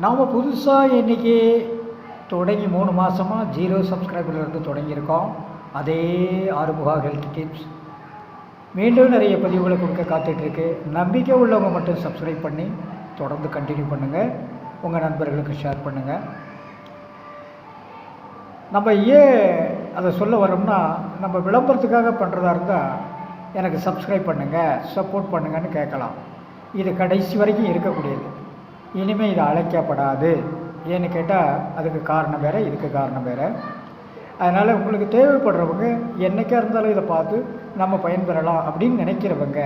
நாம் புதுசாக இன்றைக்கி தொடங்கி மூணு மாதமாக ஜீரோ சப்ஸ்கிரைபர்லேருந்து தொடங்கியிருக்கோம். அதே ஆறுமுகா ஹெல்த் டிப்ஸ். மீண்டும் நிறைய பதிவுகளை கொடுக்க காத்துட்ருக்கு. நம்பிக்கை உள்ளவங்க மட்டும் சப்ஸ்கிரைப் பண்ணி தொடர்ந்து கண்டினியூ பண்ணுங்கள் உங்கள் நண்பர்களுக்கு ஷேர் பண்ணுங்கள் நம்ம ஏன் அதை சொல்ல வரோம்னா நம்ம விளம்பரத்துக்காக பண்ணுறதா இருந்தால் எனக்கு சப்ஸ்கிரைப் பண்ணுங்கள் சப்போர்ட் பண்ணுங்கன்னு கேட்கலாம். இது கடைசி வரைக்கும் இருக்கக்கூடியது. இனிமேல் இது அழைக்கப்படாது. ஏன்னு கேட்டால் அதுக்கு காரணம் வேறு இதுக்கு காரணம் வேறு. அதனால் உங்களுக்கு தேவைப்படுறவங்க என்றைக்கா இருந்தாலும் இதை பார்த்து நம்ம பயன்பெறலாம் அப்படின்னு நினைக்கிறவங்க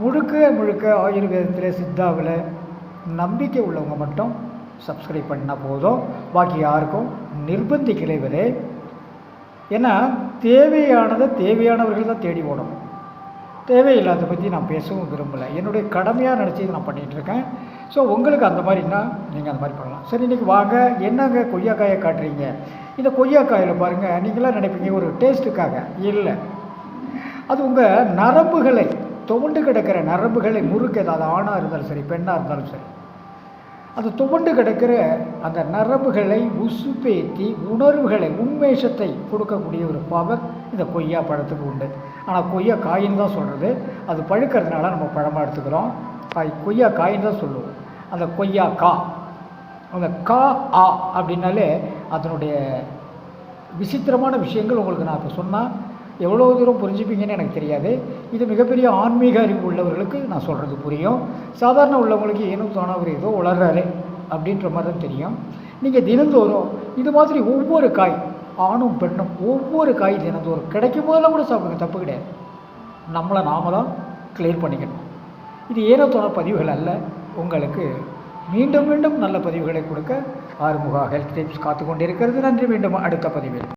முழுக்க முழுக்க ஆயுர்வேதத்தில் சித்தாவில் நம்பிக்கை உள்ளவங்க மட்டும் சப்ஸ்கிரைப் பண்ணால் போதும். பாக்கி யாருக்கும் நிர்பந்திக்கலை இவரே ஏன்னா தேவையானதை தேவையானவர்கள் தான் தேடி ஓடணும். தேவையில்லாத பற்றி நான் பேசவும் விரும்பலை. என்னுடைய கடமையாக நினச்சி இதை நான் பண்ணிகிட்ருக்கேன் ஸோ உங்களுக்கு அந்த மாதிரின்னா நீங்கள் அந்த மாதிரி பண்ணலாம். சரி இன்றைக்கி வாங்க. என்னங்க கொய்யாக்காயை காட்டுறீங்க? இந்த கொய்யாக்காயில் பாருங்கள் நீங்களாம் நினைப்பீங்க ஒரு டேஸ்ட்டுக்காக. இல்லை. அது உங்கள் நரம்புகளை துவண்டு கிடக்கிற நரம்புகளை முறுக்கு ஏதாவது ஆணாக இருந்தாலும் சரி பெண்ணாக இருந்தாலும் சரி அது துவண்டு கிடக்கிற அந்த நரம்புகளை உசுப்பேற்றி உணர்வுகளை உண்மேஷத்தை கொடுக்கக்கூடிய ஒரு பவர் இந்த கொய்யா பழத்துக்கு உண்டு. ஆனால் கொய்யா காயின்னு தான் சொல்கிறது அது பழுக்கிறதுனால நம்ம பழமாக எடுத்துக்கிறோம். காய் கொய்யா காயின்னு தான் சொல்லுவோம். அந்த கொய்யா கா. அந்த கா ஆ அப்படின்னாலே அதனுடைய விசித்திரமான விஷயங்கள் உங்களுக்கு நான் இப்போ சொன்னால் எவ்வளோ தூரம் புரிஞ்சுப்பீங்கன்னு எனக்கு தெரியாது. இது மிகப்பெரிய ஆன்மீக அறிவு உள்ளவர்களுக்கு நான் சொல்கிறது புரியும். சாதாரண உள்ளவங்களுக்கு ஏனோ தோணா ஏதோ உளர்றாரு அப்படின்ற மாதிரி தான் தெரியும். நீங்கள் தினந்தோறும் இது மாதிரி ஒவ்வொரு காய் ஆணும் பெண்ணும் ஒவ்வொரு காய் தினந்தோறும் கிடைக்கும் போதெல்லாம் கூட சாப்பிடுங்க தப்பு கிடையாது. நம்மளை நாம தான் கிளியர் பண்ணிக்கணும். இது ஏனோ தோண பதிவுகள் அல்ல. உங்களுக்கு மீண்டும் மீண்டும் நல்ல பதிவுகளை கொடுக்க ஆறுமுகா ஹெல்த் டிப்ஸ் காத்து கொண்டிருக்கிறது நன்றி. மீண்டும் அடுத்த பதிவில்